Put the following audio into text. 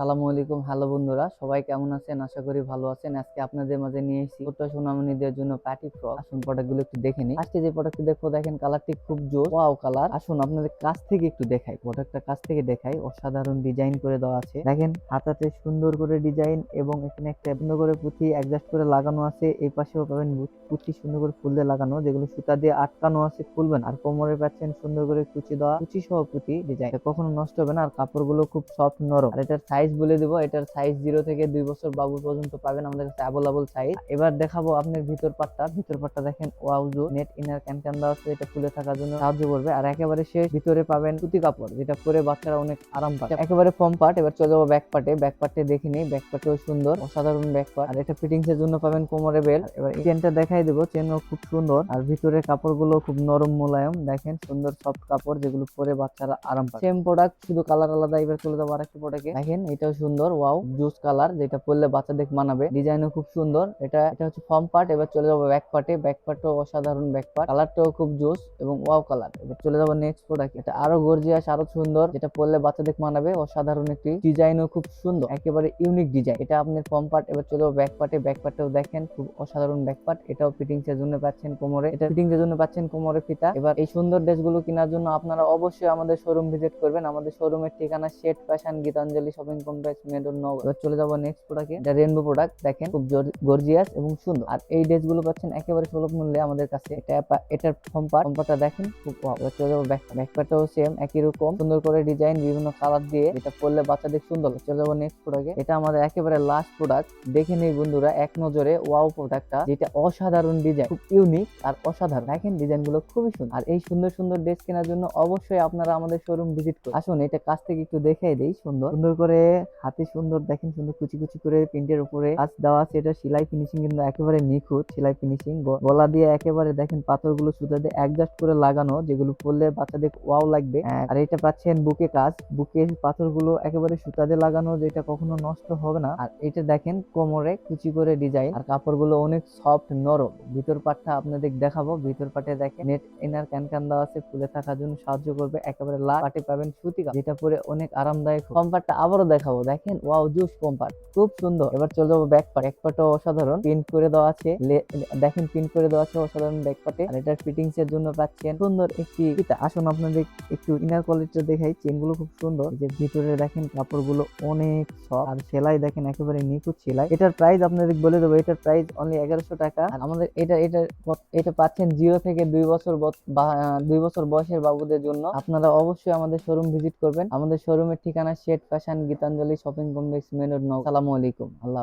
সালামু আলাইকুম। হ্যালো বন্ধুরা, সবাই কেমন আছেন? আশা করি ভালো আছেন। আজকে আপনাদের মাঝে নিয়ে এসেছি ছোট্ট সোনামণিদের জন্য পার্টি ফ্রক। আসুন প্রোডাক্টগুলো একটু দেখে নিই। আজকে যে প্রোডাক্টটি দেখব, দেখেন কালারটি খুব জোর ওয়াও কালার। আসুন আপনাদের কাছ থেকে একটু দেখাই, প্রোডাক্টটা কাছ থেকে দেখাই। অসাধারণ ডিজাইন করে দেওয়া আছে। দেখেন, হাতাতে সুন্দর করে ডিজাইন এবং এখানে একটা সুন্দর করে পুঁথি অ্যাডজাস্ট করে লাগানো আছে। এই পাশেও পাবেন পুঁথি সুন্দর করে ফুল দিয়ে লাগানো, যেগুলো সুতা দিয়ে আটকানো আছে, খুলবেন। আর কোমরে পাচ্ছেন সুন্দর করে কুচি দেওয়া কুচি সহ পুঁথি ডিজাইন। কখনো নষ্ট হবে না, আর কাপড়গুলো খুব সফট নরম। আর এটার সাইজ বলে দেবো। এটার সাইজ জিরো থেকে দুই বছর বাবু পর্যন্ত পাবেন আমাদের কাছে অ্যাভেলেবল সাইজ এবার দেখাবো আপনার ভিতর পাটটা। ভিতর পাটটা দেখেন ওয়াউজু নেট ইনার ক্যান ক্যান দেওয়া আছে, এটা খুলে থাকার জন্য সাহায্য করবে। আর একেবারে শেষ, ভিতরে পাবেন সুতি কাপড়, যেটা পরে বাচ্চারা অনেক আরাম পায়। একেবারে ফর্ম পার্ট এবার চলে যাব ব্যাক পার্টে ব্যাক পার্টে দেখে নিই ব্যাক পার্টেও সুন্দর, অসাধারণ ব্যাক পার্ট আর এটা ফিটিংস এর জন্য পাবেন কোমরে বেল এবার চেনটা দেখাই দেবো চেনও খুব সুন্দর। আর ভিতরে কাপড়গুলো খুব নরম মোলায়েম, দেখেন, সুন্দর সফট কাপড়, যেগুলো পরে বাচ্চারা আরাম পায়। সেম প্রোডাক্ট শুধু কালার আলাদা। এবার চলে যাব আরেকটা প্রোডাক্টে দেখেন এটাও সুন্দর, ওয়াও। জুস কালার, যেটা পরলে বাচ্চাদের মানাবে। ডিজাইনও খুব সুন্দর। এটা এটা হচ্ছে ফর্ম পার্ট, এবার চলে যাব ব্যাক পার্টে ব্যাক পার্টও অসাধারণ ব্যাক পার্ট কালারটাও খুব জুস এবং ওয়াও কালার। এবার চলে যাব নেক্সট প্রোডাক্ট এটা আরও গর্জিয়াস আরও সুন্দর। যেটা পরলে বাচ্চাদের মানাবে। অসাধারণ একটি ডিজাইনও খুব সুন্দর। একেবারে ইউনিক ডিজাইন এটা আপনার ফর্ম পার্ট, এবার চলে যাব ব্যাক পার্টে ব্যাক পার্টেও দেখেন, খুব অসাধারণ ব্যাক পার্ট এটাও ফিটিংস এর জন্য পাচ্ছেন কোমরে। এটা ফিটিংস এর জন্য পাচ্ছেন কোমরে ফিতা। এবার এই সুন্দর ড্রেসগুলো কেনার জন্য আপনারা অবশ্যই আমাদের শোরুম ভিজিট করবেন। আমাদের শোরুমের ঠিকানা শেট ফ্যাশন গীতাঞ্জলি শপিং কমপ্লেক্স মেডন নগর চলে যাব নেক্সট প্রোডাক্টে এটা রেনবো প্রোডাক্ট দেখেন, খুব গর্জিয়াস এবং সুন্দর। আর এই ড্রেসগুলো পাচ্ছেন একেবারে সুলভ মূল্যে আমাদের কাছে। এটা এটার ফম্পার ফম্পারটা দেখেন, খুব এবার চলে যাব ব্যাক ব্যাকপ্যাটাও সেম একই রকম। সুন্দর করে ডিজাইন বিভিন্ন কালার দিয়ে এটা পরলে বাচ্চাদের সুন্দর চলে যাব নেক্সট প্রোডাক্টে এটা আমাদের একেবারে লাস্ট প্রোডাক্ট দেখে নেই বন্ধুরা, এক নজরে ওয়াও প্রোডাক্টটা যেটা অসাধারণ ডিজাইন খুব ইউনিক আর অসাধারণ। দেখেন ডিজাইনগুলো খুবই সুন্দর। আর এই সুন্দর সুন্দর ড্রেস কেনার জন্য অবশ্যই আপনারা আমাদের শোরুম ভিজিট করুন। আসুন, এটা কাছ থেকে একটু দেখাই দেই, সুন্দর। সুন্দর করে হাতে সুন্দর, দেখেন সুন্দর কুচি কুচি করে প্রিন্টের উপরে কাজ দেওয়া আছে। এটা সেলাই ফিনিশিং কিন্তু একেবারে নিখুঁত, সেলাই ফিনিশিং গলা দিয়ে একেবারে দেখেন পাথরগুলো সুতা দিয়ে অ্যাডজাস্ট করে লাগানো, যেগুলো পরলে বাচ্চাদের ওয়াও লাগবে। আর এটা পাচ্ছেন বুকে কাজ বুকে পাথরগুলো একেবারে সুতা দিয়ে লাগানো, যেটা কখনো নষ্ট হবে না। আর এটা দেখেন কোমরে কুচি করে ডিজাইন আর কাপড়গুলো অনেক সফট নরম। ভিতর পাটটা আপনাদের দেখাবো, ভিতর পাটে দেখেন নেট এনার ক্যান ক্যান দেওয়া আছে ফুলে থাকার জন্য সাহায্য করবে, একেবারে লাল পাটে পাবেন সুতি যেটা পরে অনেক আরামদায়ক কম্পার্টটা আবারও দেখাবো। দেখেন? ওয়াও, জুস কম্পার্ট খুব সুন্দর। এবার চলে যাব ব্যাক পার্ট ব্যাক পার্টও অসাধারণ। প্রিন্ট করে দেওয়া আছে। দেখেন প্রিন্ট করে দেওয়া আছে অসাধারণ ব্যাক পার্টে আর এটার ফিটিংস এর জন্য পাচ্ছেন সুন্দর একটি। আসুন আপনাদের একটু ইনার কোয়ালিটিটা দেখাই। চেনগুলো খুব সুন্দর। যে ভিতরে দেখেন কাপড়গুলো অনেক সফট আর সেলাই দেখেন, একেবারে নিখুঁত সেলাই। এটার প্রাইস আপনাদের বলে দেবো। এটার প্রাইস অনলি এগারোশো টাকা। আর আমাদের এটা এটা এটা পাচ্ছেন জিরো থেকে দুই বছর দুই বছর বয়সের বাবুদের জন্য। আপনারা অবশ্যই আমাদের শোরুম ভিজিট করবেন। আমাদের শোরুমের ঠিকানা শেট fashion Gitanjali shopping complex main road নৌ সালামু আলাইকুম আল্লাহ